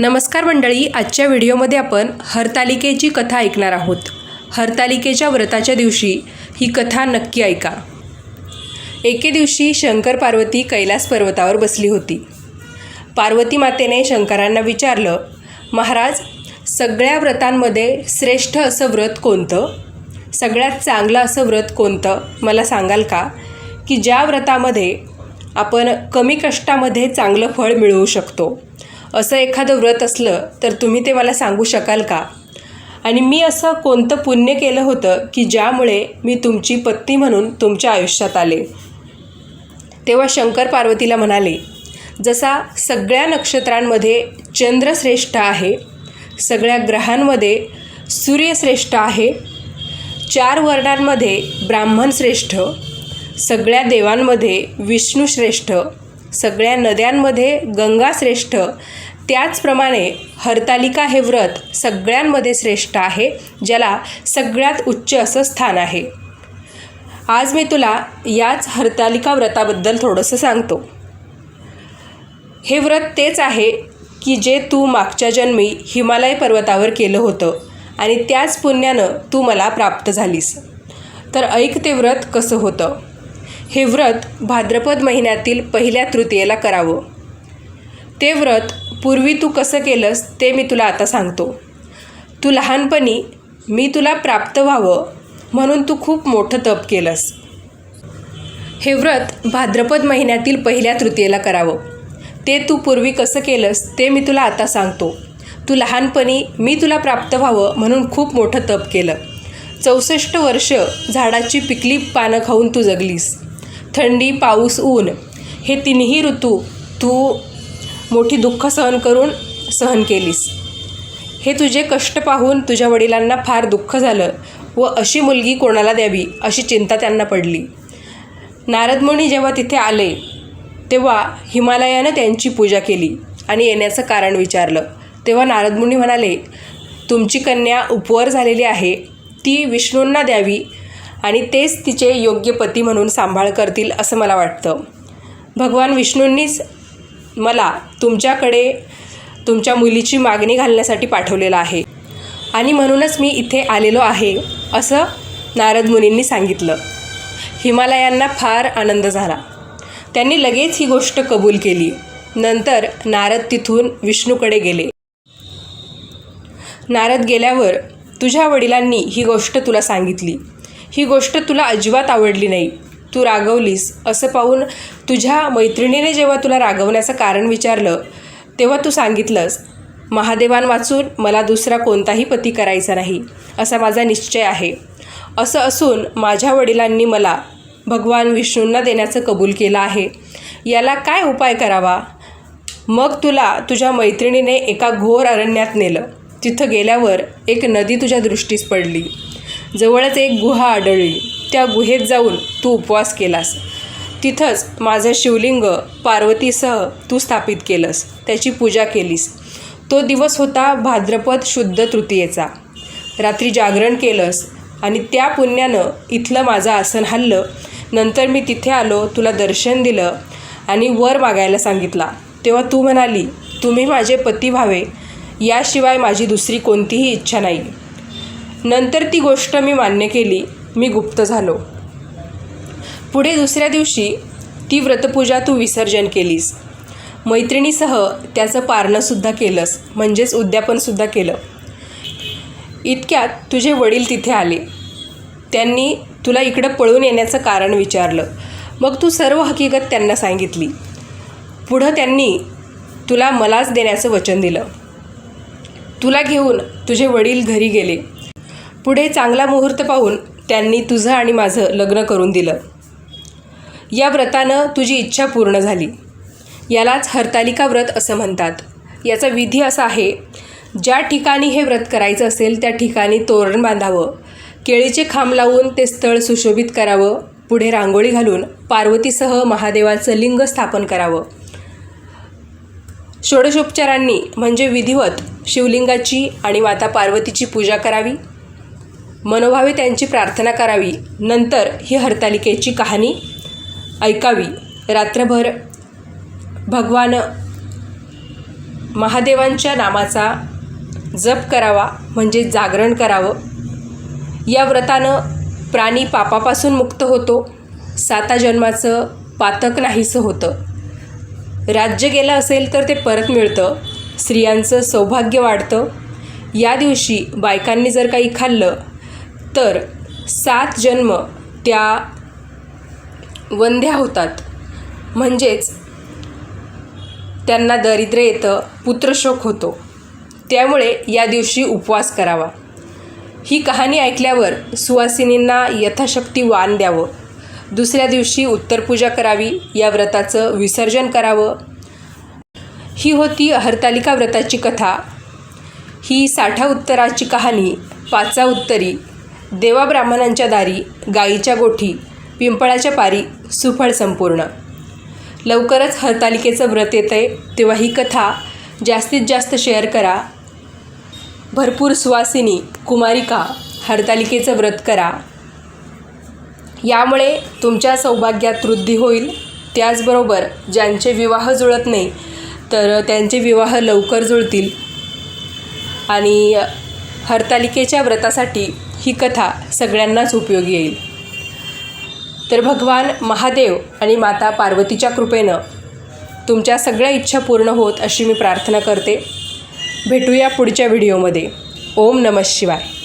नमस्कार मंडळी आजच्या व्हिडिओमध्ये आपण हरतालिकेची कथा ऐकणार आहोत. हरतालिकेच्या व्रताच्या दिवशी ही कथा नक्की ऐका. एके दिवशी शंकर पार्वती कैलास पर्वतावर बसली होती. पार्वती मातेने शंकरांना विचारलं महाराज सगळ्या व्रतांमध्ये श्रेष्ठ असं व्रत कोणतं? सगळ्यात चांगलं असं व्रत कोणतं? मला सांगाल का? की ज्या व्रतामध्ये आपण कमी कष्टामध्ये चांगलं फळ मिळवू शकतो. असं एखादं व्रत असलं तर तुम्ही ते मला सांगू शकाल का? आणि मी असं कोणतं पुण्य केलं होतं की ज्यामुळे मी तुमची पत्नी म्हणून तुमच्या आयुष्यात आले? तेव्हा शंकर पार्वतीला म्हणाले जसा सगळ्या नक्षत्रांमध्ये चंद्र श्रेष्ठ आहे सगळ्या ग्रहांमध्ये सूर्य श्रेष्ठ आहे चार वर्णांमध्ये ब्राह्मण श्रेष्ठ सगळ्या देवांमध्ये विष्णू श्रेष्ठ सगळ्या नद्यांमध्ये गंगा श्रेष्ठ त्याचप्रमाणे हरतालिका हे व्रत सगळ्यांमध्ये श्रेष्ठ आहे ज्याला सगळ्यात उच्च असं स्थान आहे. आज मी तुला याच हरतालिका व्रताबद्दल थोडंसं सांगतो. हे व्रत तेच आहे की जे तू मागच्या जन्मी हिमालय पर्वतावर केलं होतं आणि त्याच पुण्यानं तू मला प्राप्त झालीस. तर ऐक ते व्रत कसं होतं. हे व्रत भाद्रपद महिन्यातील पहिल्या तृतीयेला करावं. ते व्रत पूर्वी तू कसं केलंस ते मी तुला आता सांगतो. तू लहानपणी मी तुला प्राप्त व्हावं म्हणून तू खूप मोठं तप केलंस. हे व्रत भाद्रपद महिन्यातील पहिल्या तृतीयेला करावं. ते तू पूर्वी कसं केलंस ते मी तुला आता सांगतो. तू लहानपणी मी तुला प्राप्त व्हावं म्हणून खूप मोठं तप केलं. चौसष्ट वर्ष झाडाची पिकली पानं खाऊन तू जगलीस. थंडी पाऊस ऊन हे तिन्ही ऋतू तू मोठी दुःख सहन करून सहन केलीस. हे तुझे कष्ट पाहून तुझ्या वडिलांना फार दुःख झालं व अशी मुलगी कोणाला द्यावी अशी चिंता त्यांना पडली. नारदमुनी जेव्हा तिथे आले तेव्हा हिमालयानं त्यांची पूजा केली आणि येण्याचं कारण विचारलं. तेव्हा नारदमुनी म्हणाले तुमची कन्या उपवर झालेली आहे ती विष्णूंना द्यावी आणि तेच तिचे योग्य पती म्हणून सांभाळ करतील असं मला वाटतं. भगवान विष्णूंनीच मला तुमच्याकडे तुमच्या मुलीची मागणी घालण्यासाठी पाठवलेलं आहे. आणि म्हणूनच मी इथे आलेलो आहे असं नारद मुनींनी सांगितलं. हिमालयांना फार आनंद झाला. त्यांनी लगेच ही गोष्ट कबूल केली. नंतर नारद तिथून विष्णूकडे गेले. नारद गेल्यावर तुझ्या वडिलांनी ही गोष्ट तुला सांगितली. ही गोष्ट तुला अजिबात आवडली नाही. तू रागवलीस असं पाहून तुझ्या मैत्रिणीने जेव्हा तुला रागवण्याचं कारण विचारलं तेव्हा तू सांगितलंस महादेवान वाचून मला दुसरा कोणताही पती करायचा नाही असा माझा निश्चय आहे. असं असून माझ्या वडिलांनी मला भगवान विष्णूंना देण्याचं कबूल केलं आहे. याला काय उपाय करावा? मग तुला तुझ्या मैत्रिणीने एका घोर अरण्यात नेलं. तिथं गेल्यावर एक नदी तुझ्या दृष्टीस पडली. जवळच एक गुहा आढळली. त्या गुहेत जाऊन तू उपवास केलास. तिथंच माझं शिवलिंग पार्वतीसह तू स्थापित केलंस त्याची पूजा केलीस. तो दिवस होता भाद्रपद शुद्ध तृतीयेचा. रात्री जागरण केलंस आणि त्या पुण्यानं इथलं माझं आसन हल्लं नंतर मी तिथे आलो तुला दर्शन दिलं आणि वर मागायला सांगितला. तेव्हा तू म्हणाली तुम्ही माझे पती व्हावे याशिवाय माझी दुसरी कोणतीही इच्छा नाही. नंतर ती गोष्ट मी मान्य केली. मी गुप्त झालो. पुढे दुसऱ्या दिवशी ती व्रतपूजा तू विसर्जन केलीस. मैत्रिणीसह त्याचं पारणंसुद्धा केलंस म्हणजेच उद्यापनसुद्धा केलं. इतक्यात तुझे वडील तिथे आले. त्यांनी तुला इकडं पळून येण्याचं कारण विचारलं. मग तू सर्व हकीकत त्यांना सांगितली. पुढं त्यांनी तुला मलाच देण्याचं वचन दिलं. तुला घेऊन तुझे वडील घरी गेले. पुढे चांगला मुहूर्त पाहून त्यांनी तुझं आणि माझं लग्न करून दिलं. या व्रतानं तुझी इच्छा पूर्ण झाली. यालाच हरतालिका व्रत असं म्हणतात. याचा विधी असा आहे ज्या ठिकाणी हे व्रत करायचं असेल त्या ठिकाणी तोरण बांधावं केळीचे खांब लावून ते स्थळ सुशोभित करावं पुढे रांगोळी घालून पार्वतीसह महादेवाचं लिंग स्थापन करावं. षोडशोपचारांनी म्हणजे विधिवत शिवलिंगाची आणि माता पार्वतीची पूजा करावी. मनोभावे त्यांची प्रार्थना करावी. नंतर ही हरतालिकेची कहाणी ऐकावी. रात्रभर भगवान महादेवांच्या नामाचा जप करावा म्हणजे जागरण करावं. या व्रतानं प्राणी पापापासून मुक्त होतो. साता जन्माचं पातक नाहीसं होतं. राज्य गेलं असेल तर ते परत मिळतं. स्त्रियांचं सौभाग्य वाढतं. या दिवशी बायकांनी जर काही खाल्लं तर सात जन्म त्या वंध्या होतात. म्हणजेच त्यांना दरिद्र येतं पुत्रशोक होतो. त्यामुळे या दिवशी उपवास करावा. ही कहाणी ऐकल्यावर सुवासिनींना यथाशक्ती वान द्यावं. दुसऱ्या दिवशी उत्तरपूजा करावी या व्रताचं विसर्जन करावं. ही होती हरतालिका व्रताची कथा. ही साठा उत्तराची कहाणी पाचा उत्तरी देवा ब्राह्मणांच्या दारी गाईच्या गोठी पिंपळाच्या पारी सुफळ संपूर्ण. लवकरच हरतालिकेचं व्रत येतं आहे तेव्हा ही कथा जास्तीत जास्त शेअर करा. भरपूर सुवासिनी कुमारिका हरतालिकेचं व्रत करा. यामुळे तुमच्या सौभाग्यात वृद्धी होईल. त्याचबरोबर ज्यांचे विवाह जुळत नाही तर त्यांचे विवाह लवकर जुळतील. आणि हरतालिकेच्या व्रतासाठी ही कथा सगळ्यांनाच उपयोगी येईल. तर भगवान महादेव आणि माता पार्वतीच्या कृपेनं तुमच्या सगळ्या इच्छा पूर्ण होत अशी मी प्रार्थना करते. भेटूया पुढच्या व्हिडिओमध्ये. ओम नमः शिवाय.